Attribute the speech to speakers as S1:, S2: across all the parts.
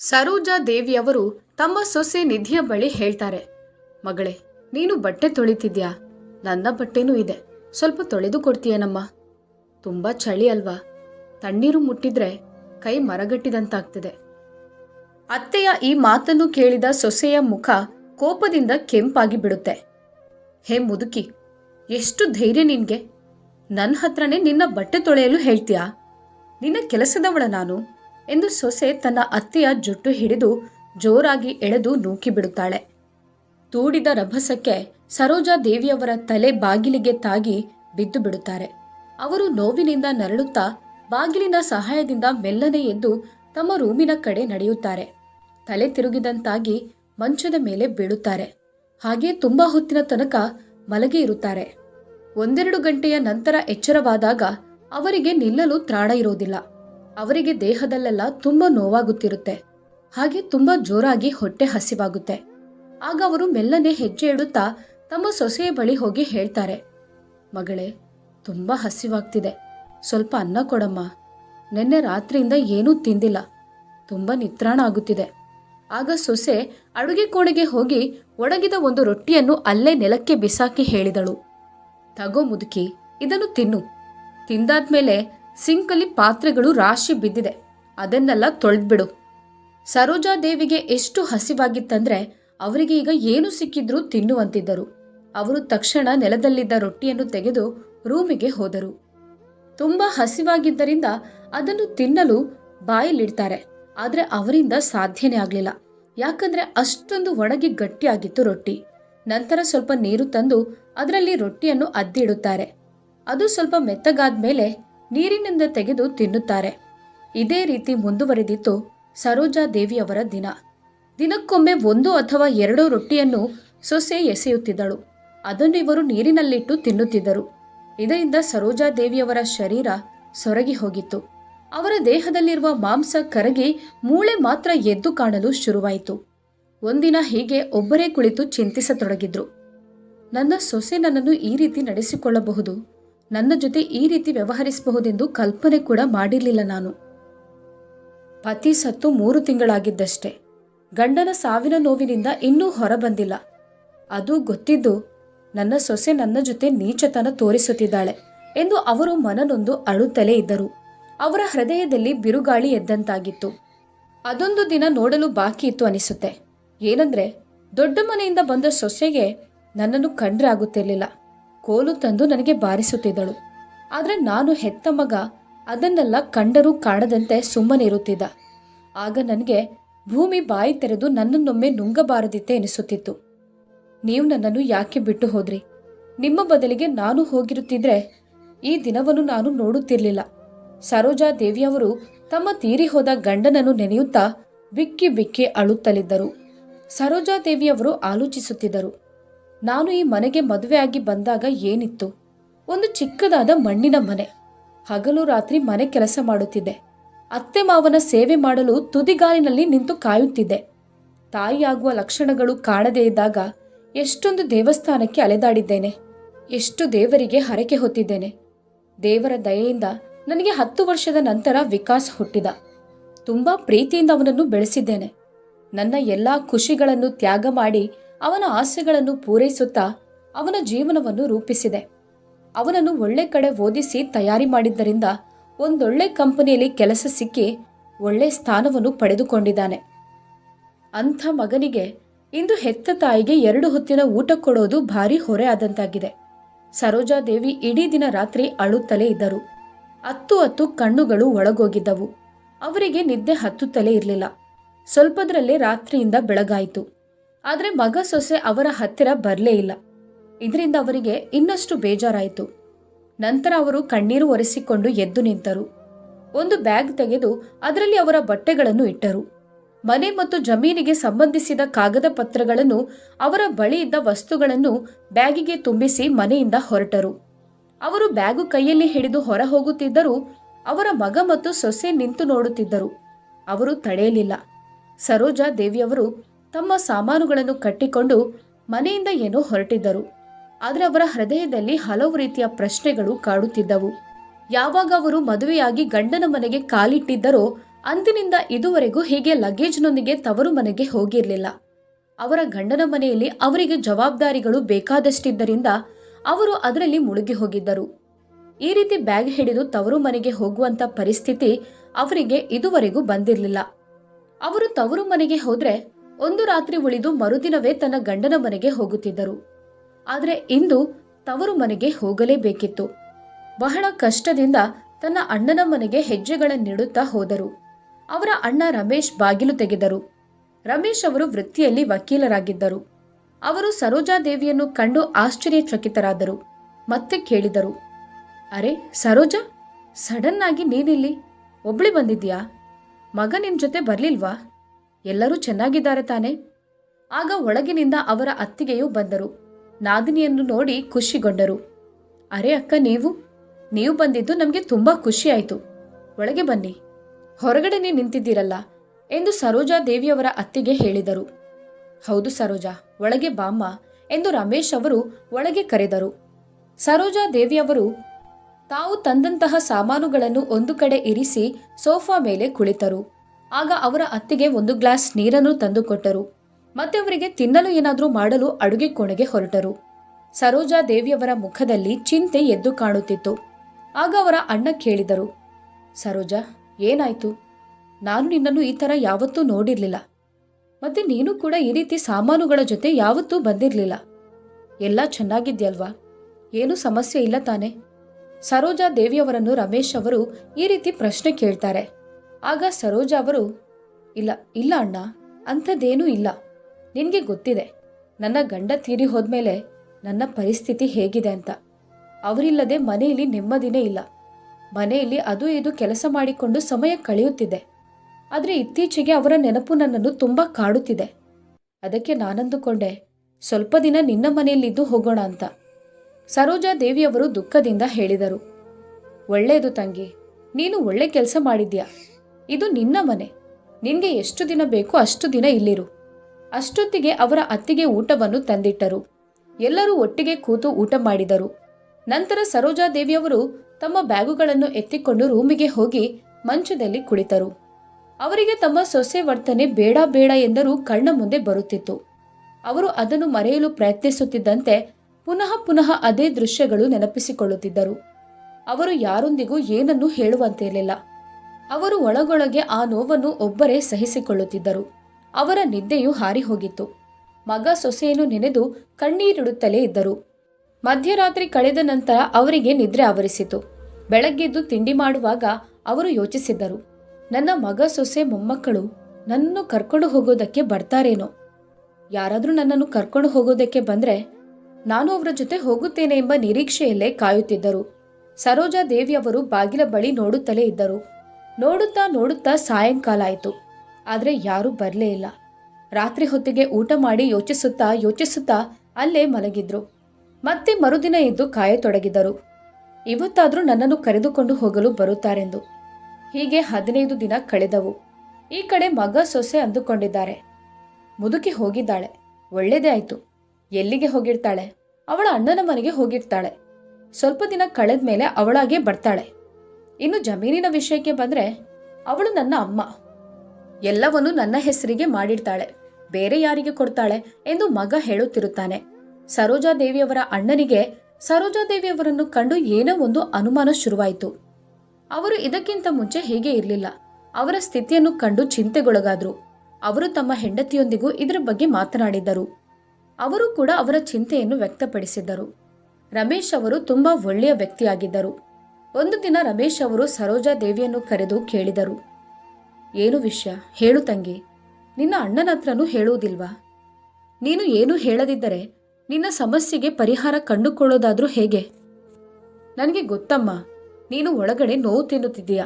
S1: ಸರೋಜಾ ದೇವಿಯವರು ತಮ್ಮ ಸೊಸೆ ನಿಧಿಯ ಬಳಿ ಹೇಳ್ತಾರೆ, ಮಗಳೇ, ನೀನು ಬಟ್ಟೆ ತೊಳಿತಿದ್ಯಾ? ನನ್ನ ಬಟ್ಟೆನೂ ಇದೆ. ಸ್ವಲ್ಪ ತೊಳೆದು ಕೊಡ್ತೀಯನಮ್ಮ ತುಂಬ ಚಳಿ ಅಲ್ವಾ? ತಣ್ಣೀರು ಮುಟ್ಟಿದ್ರೆ ಕೈ ಮರಗಟ್ಟಿದಂತಾಗ್ತದೆ. ಅತ್ತೆಯ ಈ ಮಾತನ್ನು ಕೇಳಿದ ಸೊಸೆಯ ಮುಖ ಕೋಪದಿಂದ ಕೆಂಪಾಗಿ ಬಿಡುತ್ತೆ. ಹೇ ಮುದುಕಿ, ಎಷ್ಟು ಧೈರ್ಯ ನಿನ್ಗೆ. ನನ್ನ ಹತ್ರನೇ ನಿನ್ನ ಬಟ್ಟೆ ತೊಳೆಯಲು ಹೇಳ್ತೀಯಾ? ನಿನ್ನ ಕೆಲಸದವಳ ನಾನು. ಎಂದು ಸೊಸೆ ತನ್ನ ಅತ್ತೆಯ ಜುಟ್ಟು ಹಿಡಿದು ಜೋರಾಗಿ ಎಳೆದು ನೂಕಿ ಬಿಡುತ್ತಾಳೆ. ತೂಡಿದ ರಭಸಕ್ಕೆ ಸರೋಜಾ ದೇವಿಯವರ ತಲೆ ಬಾಗಿಲಿಗೆ ತಾಗಿ ಬಿದ್ದು ಬಿಡುತ್ತಾರೆ. ಅವರು ನೋವಿನಿಂದ ನರಳುತ್ತಾ ಬಾಗಿಲಿನ ಸಹಾಯದಿಂದ ಮೆಲ್ಲನೆ ಎದ್ದು ತಮ್ಮ ರೂಮಿನ ಕಡೆ ನಡೆಯುತ್ತಾರೆ. ತಲೆ ತಿರುಗಿದಂತಾಗಿ ಮಂಚದ ಮೇಲೆ ಬೀಳುತ್ತಾರೆ. ಹಾಗೆ ತುಂಬಾ ಹೊತ್ತಿನ ತನಕ ಮಲಗಿ ಇರುತ್ತಾರೆ. ಒಂದೆರಡು ಗಂಟೆಯ ನಂತರ ಎಚ್ಚರವಾದಾಗ ಅವರಿಗೆ ನಿಲ್ಲಲು ತ್ರಾಣ ಇರೋದಿಲ್ಲ. ಅವರಿಗೆ ದೇಹದಲ್ಲೆಲ್ಲ ತುಂಬಾ ನೋವಾಗುತ್ತಿರುತ್ತೆ. ಹಾಗೆ ತುಂಬಾ ಜೋರಾಗಿ ಹೊಟ್ಟೆ ಹಸಿವಾಗುತ್ತೆ. ಆಗ ಅವರು ಮೆಲ್ಲನೆ ಹೆಜ್ಜೆ ಇಡುತ್ತಾ ತಮ್ಮ ಸೊಸೆಯ ಬಳಿ ಹೋಗಿ ಹೇಳ್ತಾರೆ, ಮಗಳೇ, ತುಂಬಾ ಹಸಿವಾಗ್ತಿದೆ. ಸ್ವಲ್ಪ ಅನ್ನ ಕೊಡಮ್ಮ. ನಿನ್ನೆ ರಾತ್ರಿಯಿಂದ ಏನೂ ತಿಂದಿಲ್ಲ. ತುಂಬಾ ನಿತ್ರಾಣ ಆಗುತ್ತಿದೆ. ಆಗ ಸೊಸೆ ಅಡುಗೆ ಕೋಣೆಗೆ ಹೋಗಿ ಒಣಗಿದ ಒಂದು ರೊಟ್ಟಿಯನ್ನು ಅಲ್ಲೇ ನೆಲಕ್ಕೆ ಬಿಸಾಕಿ ಹೇಳಿದಳು. ತಗೋ ಮುದುಕಿ, ಇದನ್ನು ತಿನ್ನು. ತಿಂದಾದ್ಮೇಲೆ ಸಿಂಕಲ್ಲಿ ಪಾತ್ರೆಗಳು ರಾಶಿ ಬಿದ್ದಿದೆ. ಅದನ್ನೆಲ್ಲ ತೊಳೆದ್ಬಿಡು. ಸರೋಜಾದೇವಿಗೆ ಎಷ್ಟು ಹಸಿವಾಗಿತ್ತಂದ್ರೆ ಅವರಿಗೆ ಈಗ ಏನು ಸಿಕ್ಕಿದ್ರೂ ತಿನ್ನುವಂತಿದ್ದರು. ಅವರು ತಕ್ಷಣ ನೆಲದಲ್ಲಿದ್ದ ರೊಟ್ಟಿಯನ್ನು ತೆಗೆದು ರೂಮಿಗೆ ಹೋದರು. ತುಂಬ ಹಸಿವಾಗಿದ್ದರಿಂದ ಅದನ್ನು ತಿನ್ನಲು ಬಾಯಲ್ಲಿಡ್ತಾರೆ. ಆದರೆ ಅವರಿಂದ ಸಾಧ್ಯನೇ ಆಗಲಿಲ್ಲ. ಯಾಕಂದ್ರೆ ಅಷ್ಟೊಂದು ಒಣಗಿ ಗಟ್ಟಿಯಾಗಿತ್ತು ರೊಟ್ಟಿ. ನಂತರ ಸ್ವಲ್ಪ ನೀರು ತಂದು ಅದರಲ್ಲಿ ರೊಟ್ಟಿಯನ್ನು ಅದ್ದಿಡುತ್ತಾರೆ. ಅದು ಸ್ವಲ್ಪ ಮೆತ್ತಗಾದ್ಮೇಲೆ ನೀರಿನಿಂದ ತೆಗೆದು ತಿನ್ನುತ್ತಾರೆ. ಇದೇ ರೀತಿ ಮುಂದುವರೆದಿತ್ತು ಸರೋಜಾ ದೇವಿಯವರ ದಿನ. ದಿನಕ್ಕೊಮ್ಮೆ ಒಂದು ಅಥವಾ ಎರಡು ರೊಟ್ಟಿಯನ್ನು ಸೊಸೆ ಎಸೆಯುತ್ತಿದ್ದಳು. ಅದನ್ನು ಇವರು ನೀರಿನಲ್ಲಿಟ್ಟು ತಿನ್ನುತ್ತಿದ್ದರು. ಇದರಿಂದ ಸರೋಜಾ ದೇವಿಯವರ ಶರೀರ ಸೊರಗಿ ಹೋಗಿತ್ತು. ಅವರ ದೇಹದಲ್ಲಿರುವ ಮಾಂಸ ಕರಗಿ ಮೂಳೆ ಮಾತ್ರ ಎದ್ದು ಕಾಣಲು ಶುರುವಾಯಿತು. ಒಂದಿನ ಹೀಗೆ ಒಬ್ಬರೇ ಕುಳಿತು ಚಿಂತಿಸತೊಡಗಿದ್ರು. ನನ್ನ ಸೊಸೆ ನನ್ನನ್ನು ಈ ರೀತಿ ನಡೆಸಿಕೊಳ್ಳಬಹುದು? ನನ್ನ ಜೊತೆ ಈ ರೀತಿ ವ್ಯವಹರಿಸಬಹುದೆಂದು ಕಲ್ಪನೆ ಕೂಡ ಮಾಡಿರಲಿಲ್ಲ ನಾನು. ಪತಿ ಸತ್ತು ಮೂರು ತಿಂಗಳಾಗಿದ್ದಷ್ಟೇ. ಗಂಡನ ಸಾವಿನ ನೋವಿನಿಂದ ಇನ್ನೂ ಹೊರಬಂದಿಲ್ಲ. ಅದು ಗೊತ್ತಿದ್ದು, ನನ್ನ ಸೊಸೆ ನನ್ನ ಜೊತೆ ನೀಚತನ ತೋರಿಸುತ್ತಿದ್ದಾಳೆ ಎಂದು ಅವರು ಮನನೊಂದು ಅಳುತ್ತಲೇ ಇದ್ದರು. ಅವರ ಹೃದಯದಲ್ಲಿ ಬಿರುಗಾಳಿ ಎದ್ದಂತಾಗಿತ್ತು. ಅದೊಂದು ದಿನ ನೋಡಲು ಬಾಕಿ ಇತ್ತು ಅನಿಸುತ್ತೆ. ಏನಂದ್ರೆ, ದೊಡ್ಡ ಮನೆಯಿಂದ ಬಂದ ಸೊಸೆಗೆ ನನ್ನನ್ನು ಕಂಡ್ರೆ ಆಗುತ್ತಿರಲಿಲ್ಲ. ಕೋಲು ತಂದು ನನಗೆ ಬಾರಿಸುತ್ತಿದ್ದಳು. ಆದರೆ ನಾನು ಹೆತ್ತ ಮಗ, ಅದನ್ನೆಲ್ಲ ಕಂಡರೂ ಕಾಣದಂತೆ ಸುಮ್ಮನೆ ಇರುತ್ತಿದ್ದ. ಆಗ ನನಗೆ ಭೂಮಿ ಬಾಯಿ ತೆರೆದು ನನ್ನನ್ನೊಮ್ಮೆ ನುಂಗಬಾರದಿತ್ತೆ ಎನಿಸುತ್ತಿತ್ತು. ನೀವು ನನ್ನನ್ನು ಯಾಕೆ ಬಿಟ್ಟು ಹೋದ್ರಿ? ನಿಮ್ಮ ಬದಲಿಗೆ ನಾನು ಹೋಗಿರುತ್ತಿದ್ರೆ ಈ ದಿನವನ್ನು ನಾನು ನೋಡುತ್ತಿರಲಿಲ್ಲ. ಸರೋಜಾ ದೇವಿಯವರು ತಮ್ಮ ತೀರಿ ಹೋದ ಗಂಡನನ್ನು ನೆನೆಯುತ್ತಾ ಬಿಕ್ಕಿ ಬಿಕ್ಕಿ ಅಳುತ್ತಲಿದ್ದರು. ಸರೋಜಾ ದೇವಿಯವರು ಆಲೋಚಿಸುತ್ತಿದ್ದರು. ನಾನು ಈ ಮನೆಗೆ ಮದುವೆಯಾಗಿ ಬಂದಾಗ ಏನಿತ್ತು? ಒಂದು ಚಿಕ್ಕದಾದ ಮಣ್ಣಿನ ಮನೆ. ಹಗಲು ರಾತ್ರಿ ಮನೆ ಕೆಲಸ ಮಾಡುತ್ತಿದ್ದೆ. ಅತ್ತೆ ಮಾವನ ಸೇವೆ ಮಾಡಲು ತುದಿಗಾಲಿನಲ್ಲಿ ನಿಂತು ಕಾಯುತ್ತಿದ್ದೆ. ತಾಯಿಯಾಗುವ ಲಕ್ಷಣಗಳು ಕಾಣದೇ ಇದ್ದಾಗ ಎಷ್ಟೊಂದು ದೇವಸ್ಥಾನಕ್ಕೆ ಅಲೆದಾಡಿದ್ದೇನೆ. ಎಷ್ಟು ದೇವರಿಗೆ ಹರಕೆ ಹೊತ್ತಿದ್ದೇನೆ. ದೇವರ ದಯೆಯಿಂದ ನನಗೆ ಹತ್ತು ವರ್ಷದ ನಂತರ ವಿಕಾಸ್ ಹುಟ್ಟಿದ. ತುಂಬಾ ಪ್ರೀತಿಯಿಂದ ಅವನನ್ನು ಬೆಳೆಸಿದ್ದೇನೆ. ನನ್ನ ಎಲ್ಲಾ ಖುಷಿಗಳನ್ನು ತ್ಯಾಗ ಮಾಡಿ ಅವನ ಆಸೆಗಳನ್ನು ಪೂರೈಸುತ್ತಾ ಅವನ ಜೀವನವನ್ನು ರೂಪಿಸಿದೆ. ಅವನನ್ನು ಒಳ್ಳೆ ಕಡೆ ಓದಿಸಿ ತಯಾರಿ ಮಾಡಿದ್ದರಿಂದ ಒಂದೊಳ್ಳೆ ಕಂಪನಿಯಲ್ಲಿ ಕೆಲಸ ಸಿಕ್ಕಿ ಒಳ್ಳೆ ಸ್ಥಾನವನ್ನು ಪಡೆದುಕೊಂಡಿದ್ದಾನೆ. ಅಂಥ ಮಗನಿಗೆ ಇಂದು ಹೆತ್ತ ತಾಯಿಗೆ ಎರಡು ಹೊತ್ತಿನ ಊಟ ಕೊಡೋದು ಭಾರಿ ಹೊರೆ ಆದಂತಾಗಿದೆ. ಸರೋಜಾ ದೇವಿ ಇಡೀ ದಿನ ರಾತ್ರಿ ಅಳುತ್ತಲೇ ಇದ್ದರು. ಹತ್ತು ಹತ್ತು ಕಣ್ಣುಗಳು ಒಳಗೋಗಿದ್ದವು. ಅವರಿಗೆ ನಿದ್ದೆ ಹತ್ತುತ್ತಲೇ ಇರಲಿಲ್ಲ. ಸ್ವಲ್ಪದರಲ್ಲೇ ರಾತ್ರಿಯಿಂದ ಬೆಳಗಾಯಿತು. ಆದರೆ ಮಗ ಸೊಸೆ ಅವರ ಹತ್ತಿರ ಬರಲೇ ಇಲ್ಲ. ಇದರಿಂದ ಅವರಿಗೆ ಇನ್ನಷ್ಟು ಬೇಜಾರಾಯಿತು. ನಂತರ ಅವರು ಕಣ್ಣೀರು ಒರೆಸಿಕೊಂಡು ಎದ್ದು ನಿಂತರು. ಒಂದು ಬ್ಯಾಗ್ ತೆಗೆದು ಅದರಲ್ಲಿ ಅವರ ಬಟ್ಟೆಗಳನ್ನು ಇಟ್ಟರು. ಮನೆ ಮತ್ತು ಜಮೀನಿಗೆ ಸಂಬಂಧಿಸಿದ ಕಾಗದ ಪತ್ರಗಳನ್ನು, ಅವರ ಬಳಿ ವಸ್ತುಗಳನ್ನು ಬ್ಯಾಗಿಗೆ ತುಂಬಿಸಿ ಮನೆಯಿಂದ ಹೊರಟರು. ಅವರು ಬ್ಯಾಗು ಕೈಯಲ್ಲಿ ಹಿಡಿದು ಹೊರ ಹೋಗುತ್ತಿದ್ದರೂ ಅವರ ಮಗ ಮತ್ತು ಸೊಸೆ ನಿಂತು ನೋಡುತ್ತಿದ್ದರು. ಅವರು ತಡೆಯಲಿಲ್ಲ. ಸರೋಜಾ ದೇವಿಯವರು ತಮ್ಮ ಸಾಮಾನುಗಳನ್ನು ಕಟ್ಟಿಕೊಂಡು ಮನೆಯಿಂದ ಏನೋ ಹೊರಟಿದ್ದರು. ಆದರೆ ಅವರ ಹೃದಯದಲ್ಲಿ ಹಲವು ರೀತಿಯ ಪ್ರಶ್ನೆಗಳು ಕಾಡುತ್ತಿದ್ದವು. ಯಾವಾಗ ಅವರು ಮದುವೆಯಾಗಿ ಗಂಡನ ಮನೆಗೆ ಕಾಲಿಟ್ಟಿದ್ದರೋ ಅಂದಿನಿಂದ ಇದುವರೆಗೂ ಹೀಗೆ ಲಗೇಜ್ನೊಂದಿಗೆ ತವರು ಮನೆಗೆ ಹೋಗಿರಲಿಲ್ಲ. ಅವರ ಗಂಡನ ಮನೆಯಲ್ಲಿ ಅವರಿಗೆ ಜವಾಬ್ದಾರಿಗಳು ಬೇಕಾದಷ್ಟಿದ್ದರಿಂದ ಅವರು ಅದರಲ್ಲಿ ಮುಳುಗಿ ಹೋಗಿದ್ದರು. ಈ ರೀತಿ ಬ್ಯಾಗ್ ಹಿಡಿದು ತವರು ಮನೆಗೆ ಹೋಗುವಂತ ಪರಿಸ್ಥಿತಿ ಅವರಿಗೆ ಇದುವರೆಗೂ ಬಂದಿರಲಿಲ್ಲ. ಅವರು ತವರು ಮನೆಗೆ ಹೋದ್ರೆ ಒಂದು ರಾತ್ರಿ ಉಳಿದು ಮರುದಿನವೇ ತನ್ನ ಗಂಡನ ಮನೆಗೆ ಹೋಗುತ್ತಿದ್ದರು. ಆದರೆ ಇಂದು ತವರು ಮನೆಗೆ ಹೋಗಲೇಬೇಕಿತ್ತು. ಬಹಳ ಕಷ್ಟದಿಂದ ತನ್ನ ಅಣ್ಣನ ಮನೆಗೆ ಹೆಜ್ಜೆಗಳನ್ನಿಡುತ್ತಾ ಹೋದರು. ಅವರ ಅಣ್ಣ ರಮೇಶ್ ಬಾಗಿಲು ತೆಗೆದರು. ರಮೇಶ್ ಅವರು ವೃತ್ತಿಯಲ್ಲಿ ವಕೀಲರಾಗಿದ್ದರು. ಅವರು ಸರೋಜಾದೇವಿಯನ್ನು ಕಂಡು ಆಶ್ಚರ್ಯಚಕಿತರಾದರು. ಮತ್ತೆ ಕೇಳಿದರು, ಅರೆ ಸರೋಜಾ, ಸಡನ್ನಾಗಿ ನೀನಿಲ್ಲಿ ಒಬ್ಳಿ ಬಂದಿದ್ಯಾ ಮಗ ನಿಮ್ಮ ಜೊತೆ ಬರ್ಲಿಲ್ವಾ? ಎಲ್ಲರೂ ಚೆನ್ನಾಗಿದ್ದಾರೆ ತಾನೆ? ಆಗ ಒಳಗಿನಿಂದ ಅವರ ಅತ್ತಿಗೆಯೂ ಬಂದರು. ನಾದಿನಿಯನ್ನು ನೋಡಿ ಖುಷಿಗೊಂಡರು. ಅರೆ ಅಕ್ಕ, ನೀವು? ನೀವು ಬಂದಿದ್ದು ನಮಗೆ ತುಂಬಾ ಖುಷಿಯಾಯಿತು. ಒಳಗೆ ಬನ್ನಿ. ಹೊರಗಡೆನೇ ನಿಂತಿದ್ದೀರಲ್ಲ ಎಂದು ಸರೋಜಾ ದೇವಿಯವರ ಅತ್ತಿಗೆ ಹೇಳಿದರು. ಹೌದು ಸರೋಜಾ, ಒಳಗೆ ಬಾಮ್ಮ ಎಂದು ರಮೇಶ್ ಅವರು ಒಳಗೆ ಕರೆದರು. ಸರೋಜಾ ದೇವಿಯವರು ತಾವು ತಂದಂತಹ ಸಾಮಾನುಗಳನ್ನು ಒಂದು ಕಡೆ ಇರಿಸಿ ಸೋಫಾ ಮೇಲೆ ಕುಳಿತರು. ಆಗ ಅವರ ಅತ್ತಿಗೆ ಒಂದು ಗ್ಲಾಸ್ ನೀರನ್ನು ತಂದುಕೊಟ್ಟರು ಮತ್ತೆ ಅವರಿಗೆ ತಿನ್ನಲು ಏನಾದರೂ ಮಾಡಲು ಅಡುಗೆ ಕೋಣೆಗೆ ಹೊರಟರು. ಸರೋಜಾ ದೇವಿಯವರ ಮುಖದಲ್ಲಿ ಚಿಂತೆ ಎದ್ದು ಕಾಣುತ್ತಿತ್ತು. ಆಗ ಅವರ ಅಣ್ಣ ಕೇಳಿದರು, ಸರೋಜಾ, ಏನಾಯ್ತು? ನಾನು ನಿನ್ನನ್ನು ಈ ಥರ ಯಾವತ್ತೂ ನೋಡಿರಲಿಲ್ಲ. ಮತ್ತೆ ನೀನು ಕೂಡ ಈ ರೀತಿ ಸಾಮಾನುಗಳ ಜೊತೆ ಯಾವತ್ತೂ ಬಂದಿರಲಿಲ್ಲ. ಎಲ್ಲ ಚೆನ್ನಾಗಿದ್ಯಲ್ವಾ? ಏನೂ ಸಮಸ್ಯೆ ಇಲ್ಲ ತಾನೆ? ಸರೋಜಾ ದೇವಿಯವರನ್ನು ರಮೇಶ್ ಅವರು ಈ ರೀತಿ ಪ್ರಶ್ನೆ ಕೇಳ್ತಾರೆ. ಆಗ ಸರೋಜ ಅವರು, ಇಲ್ಲ ಇಲ್ಲ ಅಣ್ಣ, ಅಂಥದ್ದೇನೂ ಇಲ್ಲ. ನಿನಗೆ ಗೊತ್ತಿದೆ, ನನ್ನ ಗಂಡ ತೀರಿ ಹೋದ್ಮೇಲೆ ನನ್ನ ಪರಿಸ್ಥಿತಿ ಹೇಗಿದೆ ಅಂತ. ಅವರಿಲ್ಲದೆ ಮನೆಯಲ್ಲಿ ನೆಮ್ಮದಿನೇ ಇಲ್ಲ. ಮನೆಯಲ್ಲಿ ಅದು ಇದು ಕೆಲಸ ಮಾಡಿಕೊಂಡು ಸಮಯ ಕಳೆಯುತ್ತಿದೆ. ಆದರೆ ಇತ್ತೀಚೆಗೆ ಅವರ ನೆನಪು ನನ್ನನ್ನು ತುಂಬ ಕಾಡುತ್ತಿದೆ. ಅದಕ್ಕೆ ನಾನಂದುಕೊಂಡೆ, ಸ್ವಲ್ಪ ದಿನ ನಿನ್ನ ಮನೆಯಲ್ಲಿದ್ದು ಹೋಗೋಣ ಅಂತ. ಸರೋಜಾ ದೇವಿಯವರು ದುಃಖದಿಂದ ಹೇಳಿದರು ಒಳ್ಳೆಯದು ತಂಗಿ, ನೀನು ಒಳ್ಳೆ ಕೆಲಸ ಮಾಡಿದ್ಯಾ? ಇದು ನಿನ್ನ ಮನೆ. ನಿನಗೆ ಎಷ್ಟು ದಿನ ಬೇಕೋ ಅಷ್ಟು ದಿನ ಇಲ್ಲಿರು. ಅಷ್ಟೊತ್ತಿಗೆ ಅವರ ಅತ್ತಿಗೆ ಊಟವನ್ನು ತಂದಿಟ್ಟರು. ಎಲ್ಲರೂ ಒಟ್ಟಿಗೆ ಕೂತು ಊಟ ಮಾಡಿದರು. ನಂತರ ಸರೋಜಾದೇವಿಯವರು ತಮ್ಮ ಬ್ಯಾಗುಗಳನ್ನು ಎತ್ತಿಕೊಂಡು ರೂಮಿಗೆ ಹೋಗಿ ಮಂಚದಲ್ಲಿ ಕುಳಿತರು. ಅವರಿಗೆ ತಮ್ಮ ಸೊಸೆ ವರ್ತನೆ ಬೇಡ ಬೇಡ ಎಂದರೂ ಕಣ್ಣ ಮುಂದೆ ಬರುತ್ತಿತ್ತು. ಅವರು ಅದನ್ನು ಮರೆಯಲು ಪ್ರಯತ್ನಿಸುತ್ತಿದ್ದಂತೆ ಪುನಃ ಪುನಃ ಅದೇ ದೃಶ್ಯಗಳು ನೆನಪಿಸಿಕೊಳ್ಳುತ್ತಿದ್ದರು. ಅವರು ಯಾರೊಂದಿಗೂ ಏನನ್ನೂ ಹೇಳುವಂತಿರಲಿಲ್ಲ. ಅವರು ಒಳಗೊಳಗೆ ಆ ನೋವನ್ನು ಒಬ್ಬರೇ ಸಹಿಸಿಕೊಳ್ಳುತ್ತಿದ್ದರು. ಅವರ ನಿದ್ದೆಯು ಹಾರಿ ಹೋಗಿತ್ತು ಮಗ ಸೊಸೆಯನ್ನು ನೆನೆದು ಕಣ್ಣೀರಿಡುತ್ತಲೇ ಇದ್ದರು. ಮಧ್ಯರಾತ್ರಿ ಕಳೆದ ನಂತರ ಅವರಿಗೆ ನಿದ್ರೆ ಆವರಿಸಿತು. ಬೆಳಗ್ಗೆದ್ದು ತಿಂಡಿ ಮಾಡುವಾಗ ಅವರು ಯೋಚಿಸಿದ್ದರು. ನನ್ನ ಮಗ ಸೊಸೆ ಮೊಮ್ಮಕ್ಕಳು ನನ್ನನ್ನು ಕರ್ಕೊಂಡು ಹೋಗೋದಕ್ಕೆ ಬರ್ತಾರೇನೋ? ಯಾರಾದರೂ ನನ್ನನ್ನು ಕರ್ಕೊಂಡು ಹೋಗೋದಕ್ಕೆ ಬಂದರೆ ನಾನು ಅವರ ಜೊತೆ ಹೋಗುತ್ತೇನೆ ಎಂಬ ನಿರೀಕ್ಷೆಯಲ್ಲೇ ಕಾಯುತ್ತಿದ್ದರು. ಸರೋಜಾ ದೇವಿಯವರು ಬಾಗಿಲ ಬಳಿ ನೋಡುತ್ತಲೇ ಇದ್ದರು. ನೋಡುತ್ತಾ ನೋಡುತ್ತಾ ಸಾಯಂಕಾಲ ಆಯಿತು. ಆದರೆ ಯಾರೂ ಬರಲೇ ಇಲ್ಲ. ರಾತ್ರಿ ಹೊತ್ತಿಗೆ ಊಟ ಮಾಡಿ ಯೋಚಿಸುತ್ತಾ ಯೋಚಿಸುತ್ತಾ ಅಲ್ಲೇ ಮಲಗಿದ್ರು. ಮತ್ತೆ ಮರುದಿನ ಎದ್ದು ಕಾಯತೊಡಗಿದರು. ಇವತ್ತಾದರೂ ನನ್ನನ್ನು ಕರೆದುಕೊಂಡು ಹೋಗಲು ಬರುತ್ತಾರೆಂದು. ಹೀಗೆ ಹದಿನೈದು ದಿನ ಕಳೆದವು. ಈ ಕಡೆ ಮಗ ಸೊಸೆ ಅಂದುಕೊಂಡಿದ್ದಾರೆ. ಮುದುಕಿ ಹೋಗಿದ್ದಾಳೆ. ಒಳ್ಳೆಯದೇ ಆಯಿತು. ಎಲ್ಲಿಗೆ ಹೋಗಿರ್ತಾಳೆ? ಅವಳ ಅಣ್ಣನ ಮನೆಗೆ ಹೋಗಿರ್ತಾಳೆ. ಸ್ವಲ್ಪ ದಿನ ಕಳೆದ ಮೇಲೆ ಅವಳಾಗೆ ಬರ್ತಾಳೆ. ಇನ್ನು ಜಮೀನಿನ ವಿಷಯಕ್ಕೆ ಬಂದ್ರೆ ಅವಳು ನನ್ನ ಅಮ್ಮ. ಎಲ್ಲವನ್ನೂ ನನ್ನ ಹೆಸರಿಗೆ ಮಾಡಿರ್ತಾಳೆ ಬೇರೆ ಯಾರಿಗೆ ಕೊಡ್ತಾಳೆ ಎಂದು ಮಗ ಹೇಳುತ್ತಿರುತ್ತಾನೆ. ಸರೋಜಾದೇವಿಯವರ ಅಣ್ಣನಿಗೆ ಸರೋಜಾದೇವಿಯವರನ್ನು ಕಂಡು ಏನೋ ಒಂದು ಅನುಮಾನ ಶುರುವಾಯಿತು. ಅವರು ಇದಕ್ಕಿಂತ ಮುಂಚೆ ಹೀಗೆ ಇರಲಿಲ್ಲ. ಅವರ ಸ್ಥಿತಿಯನ್ನು ಕಂಡು ಚಿಂತೆಗೊಳಗಾದರು. ಅವರು ತಮ್ಮ ಹೆಂಡತಿಯೊಂದಿಗೂ ಇದರ ಬಗ್ಗೆ ಮಾತನಾಡಿದ್ದರು. ಅವರು ಕೂಡ ಅವರ ಚಿಂತೆಯನ್ನು ವ್ಯಕ್ತಪಡಿಸಿದ್ದರು. ರಮೇಶ್ ಅವರು ತುಂಬಾ ಒಳ್ಳೆಯ ವ್ಯಕ್ತಿಯಾಗಿದ್ದರು. ಒಂದು ದಿನ ರಮೇಶ್ ಅವರು ಸರೋಜಾ ದೇವಿಯನ್ನು ಕರೆದು ಕೇಳಿದರು. ಏನು ವಿಷಯ? ಹೇಳು ತಂಗಿ. ನಿನ್ನ ಅಣ್ಣನ ಹತ್ರನೂ ಹೇಳುವುದಿಲ್ವಾ? ನೀನು ಏನೂ ಹೇಳದಿದ್ದರೆ ನಿನ್ನ ಸಮಸ್ಯೆಗೆ ಪರಿಹಾರ ಕಂಡುಕೊಳ್ಳೋದಾದರೂ ಹೇಗೆ? ನನಗೆ ಗೊತ್ತಮ್ಮ, ನೀನು ಒಳಗಡೆ ನೋವು ತಿನ್ನುತ್ತಿದ್ದೀಯ.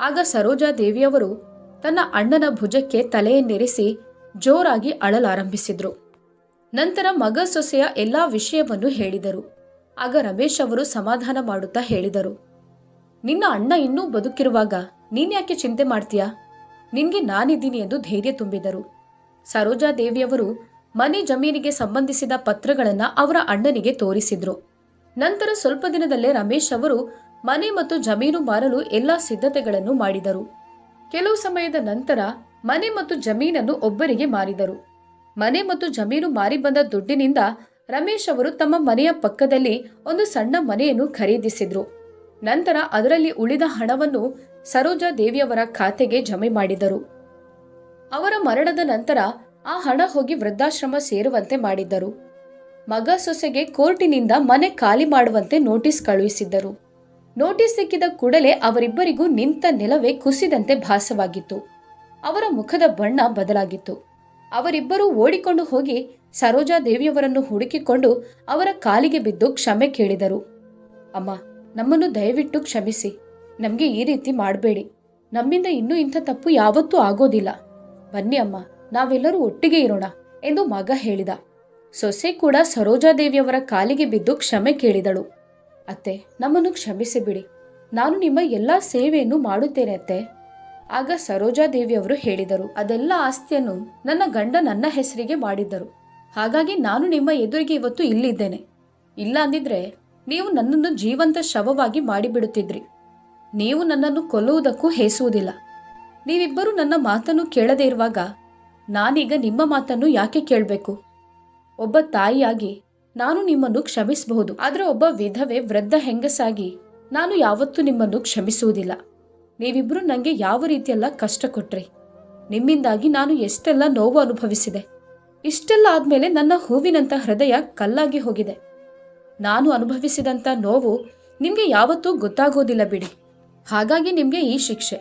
S1: ಆಗ ಸರೋಜಾ ದೇವಿಯವರು ತನ್ನ ಅಣ್ಣನ ಭುಜಕ್ಕೆ ತಲೆಯನ್ನಿರಿಸಿ ಜೋರಾಗಿ ಅಳಲಾರಂಭಿಸಿದ್ರು. ನಂತರ ಮಗ ಸೊಸೆಯ ಎಲ್ಲಾ ವಿಷಯವನ್ನು ಹೇಳಿದರು. ಆಗ ರಮೇಶ್ ಅವರು ಸಮಾಧಾನ ಮಾಡುತ್ತಾ ಹೇಳಿದರು. ನಿನ್ನ ಅಣ್ಣ ಇನ್ನೂ ಬದುಕಿರುವಾಗ ನೀನ್ಯಾಕೆ ಚಿಂತೆ ಮಾಡ್ತೀಯಾ? ನಿನ್ಗೆ ನಾನಿದ್ದೀನಿ ಎಂದು ಧೈರ್ಯ ತುಂಬಿದರು. ಸರೋಜಾ ದೇವಿಯವರು ಮನೆ ಜಮೀನಿಗೆ ಸಂಬಂಧಿಸಿದ ಪತ್ರಗಳನ್ನ ಅವರ ಅಣ್ಣನಿಗೆ ತೋರಿಸಿದ್ರು. ನಂತರ ಸ್ವಲ್ಪ ದಿನದಲ್ಲೇ ರಮೇಶ್ ಅವರು ಮನೆ ಮತ್ತು ಜಮೀನು ಮಾರಲು ಎಲ್ಲಾ ಸಿದ್ಧತೆಗಳನ್ನು ಮಾಡಿದರು. ಕೆಲವು ಸಮಯದ ನಂತರ ಮನೆ ಮತ್ತು ಜಮೀನನ್ನು ಒಬ್ಬರಿಗೆ ಮಾರಿದರು. ಮನೆ ಮತ್ತು ಜಮೀನು ಮಾರಿ ಬಂದ ದುಡ್ಡಿನಿಂದ ರಮೇಶ್ ಅವರು ತಮ್ಮ ಮನೆಯ ಪಕ್ಕದಲ್ಲಿ ಒಂದು ಸಣ್ಣ ಮನೆಯನ್ನು ಖರೀದಿಸಿದ್ರು. ನಂತರ ಅದರಲ್ಲಿ ಉಳಿದ ಹಣವನ್ನು ಸರೋಜಾ ದೇವಿಯವರ ಖಾತೆಗೆ ಜಮೆ ಮಾಡಿದರು. ಅವರ ಮರಣದ ನಂತರ ಆ ಹಣ ಹೋಗಿ ವೃದ್ಧಾಶ್ರಮ ಸೇರುವಂತೆ ಮಾಡಿದ್ದರು. ಮಗ ಸೊಸೆಗೆ ಕೋರ್ಟಿನಿಂದ ಮನೆ ಖಾಲಿ ಮಾಡುವಂತೆ ನೋಟಿಸ್ ಕಳುಹಿಸಿದ್ದರು. ನೋಟಿಸ್ ಸಿಕ್ಕಿದ ಕೂಡಲೇ ಅವರಿಬ್ಬರಿಗೂ ನಿಂತ ನೆಲವೇ ಕುಸಿದಂತೆ ಭಾಸವಾಗಿತ್ತು. ಅವರ ಮುಖದ ಬಣ್ಣ ಬದಲಾಗಿತ್ತು. ಅವರಿಬ್ಬರೂ ಓಡಿಕೊಂಡು ಹೋಗಿ ಸರೋಜಾ ದೇವಿಯವರನ್ನು ಹುಡುಕಿಕೊಂಡು ಅವರ ಕಾಲಿಗೆ ಬಿದ್ದು ಕ್ಷಮೆ ಕೇಳಿದರು. ಅಮ್ಮ, ನಮ್ಮನ್ನು ದಯವಿಟ್ಟು ಕ್ಷಮಿಸಿ. ನಮಗೆ ಈ ರೀತಿ ಮಾಡಬೇಡಿ. ನಮ್ಮಿಂದ ಇನ್ನೂ ಇಂಥ ತಪ್ಪು ಯಾವತ್ತೂ ಆಗೋದಿಲ್ಲ. ಬನ್ನಿ ಅಮ್ಮ, ನಾವೆಲ್ಲರೂ ಒಟ್ಟಿಗೆ ಇರೋಣ ಎಂದು ಮಗ ಹೇಳಿದ. ಸೊಸೆ ಕೂಡ ಸರೋಜಾದೇವಿಯವರ ಕಾಲಿಗೆ ಬಿದ್ದು ಕ್ಷಮೆ ಕೇಳಿದಳು. ಅತ್ತೆ, ನಮ್ಮನ್ನು ಕ್ಷಮಿಸಿಬಿಡಿ. ನಾನು ನಿಮ್ಮ ಎಲ್ಲಾ ಸೇವೆಯನ್ನು ಮಾಡುತ್ತೇನೆ ಅತ್ತೆ. ಆಗ ಸರೋಜಾದೇವಿಯವರು ಹೇಳಿದರು, ಅದೆಲ್ಲ ಆಸ್ತಿಯನ್ನು ನನ್ನ ಗಂಡ ನನ್ನ ಹೆಸರಿಗೆ ಮಾಡಿದ್ದರು. ಹಾಗಾಗಿ ನಾನು ನಿಮ್ಮ ಎದುರಿಗೆ ಇವತ್ತು ಇಲ್ಲಿದ್ದೇನೆ. ಇಲ್ಲ ಅಂದಿದ್ರೆ ನೀವು ನನ್ನನ್ನು ಜೀವಂತ ಶವವಾಗಿ ಮಾಡಿಬಿಡುತ್ತಿದ್ರಿ. ನೀವು ನನ್ನನ್ನು ಕೊಲ್ಲುವುದಕ್ಕೂ ಹೇಸುವುದಿಲ್ಲ. ನೀವಿಬ್ಬರು ನನ್ನ ಮಾತನ್ನು ಕೇಳದೇ ಇರುವಾಗ ನಾನೀಗ ನಿಮ್ಮ ಮಾತನ್ನು ಯಾಕೆ ಕೇಳಬೇಕು? ಒಬ್ಬ ತಾಯಿಯಾಗಿ ನಾನು ನಿಮ್ಮನ್ನು ಕ್ಷಮಿಸಬಹುದು, ಆದರೆ ಒಬ್ಬ ವಿಧವೆ ವೃದ್ಧ ಹೆಂಗಸಾಗಿ ನಾನು ಯಾವತ್ತೂ ನಿಮ್ಮನ್ನು ಕ್ಷಮಿಸುವುದಿಲ್ಲ. ನೀವಿಬ್ರು ನನಗೆ ಯಾವ ರೀತಿಯೆಲ್ಲ ಕಷ್ಟ ಕೊಟ್ರಿ ನಿಮ್ಮಿಂದಾಗಿ ನಾನು ಎಷ್ಟೆಲ್ಲ ನೋವು ಅನುಭವಿಸಿದೆ. ಇಷ್ಟೆಲ್ಲ ಆದಮೇಲೆ ನನ್ನ ಹೂವಿನಂತ ಹೃದಯ ಕಲ್ಲಾಗಿ ಹೋಗಿದೆ. ನಾನು ಅನುಭವಿಸಿದಂಥ ನೋವು ನಿಮಗೆ ಯಾವತ್ತೂ ಗೊತ್ತಾಗೋದಿಲ್ಲ ಬಿಡಿ. ಹಾಗಾಗಿ ನಿಮಗೆ ಈ ಶಿಕ್ಷೆ.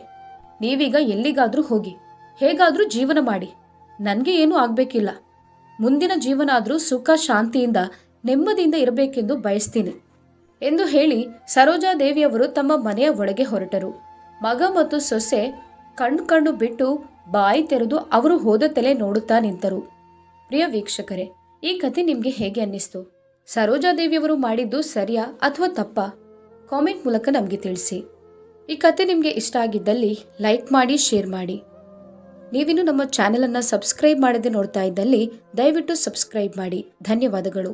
S1: ನೀವೀಗ ಎಲ್ಲಿಗಾದರೂ ಹೋಗಿ, ಹೇಗಾದರೂ ಜೀವನ ಮಾಡಿ. ನನಗೆ ಏನೂ ಆಗಬೇಕಿಲ್ಲ. ಮುಂದಿನ ಜೀವನ ಆದರೂ ಸುಖ, ಶಾಂತಿಯಿಂದ, ನೆಮ್ಮದಿಯಿಂದ ಇರಬೇಕೆಂದು ಬಯಸ್ತೀನಿ. ಎಂದು ಹೇಳಿ ಸರೋಜಾದೇವಿಯವರು ತಮ್ಮ ಮನೆಯ ಒಳಗೆ ಹೊರಟರು. ಮಗ ಮತ್ತು ಸೊಸೆ ಕಣ್ಣು ಕಣ್ಣು ಬಿಟ್ಟು ಬಾಯಿ ತೆರೆದು ಅವರು ಹೋದ ತಲೆ ನೋಡುತ್ತಾ ನಿಂತರು. ಪ್ರಿಯ ವೀಕ್ಷಕರೇ, ಈ ಕಥೆ ನಿಮಗೆ ಹೇಗೆ ಅನ್ನಿಸ್ತು? ಸರೋಜಾ ದೇವಿಯವರು ಮಾಡಿದ್ದು ಸರಿಯಾ ಅಥವಾ ತಪ್ಪಾ? ಕಾಮೆಂಟ್ ಮೂಲಕ ನಮಗೆ ತಿಳಿಸಿ. ಈ ಕತೆ ನಿಮಗೆ ಇಷ್ಟ ಆಗಿದ್ದಲ್ಲಿ ಲೈಕ್ ಮಾಡಿ, ಶೇರ್ ಮಾಡಿ. ನೀವಿನ್ನು ನಮ್ಮ ಚಾನೆಲನ್ನು ಸಬ್ಸ್ಕ್ರೈಬ್ ಮಾಡದೆ ನೋಡ್ತಾ ಇದ್ದಲ್ಲಿ ದಯವಿಟ್ಟು ಸಬ್ಸ್ಕ್ರೈಬ್ ಮಾಡಿ. ಧನ್ಯವಾದಗಳು.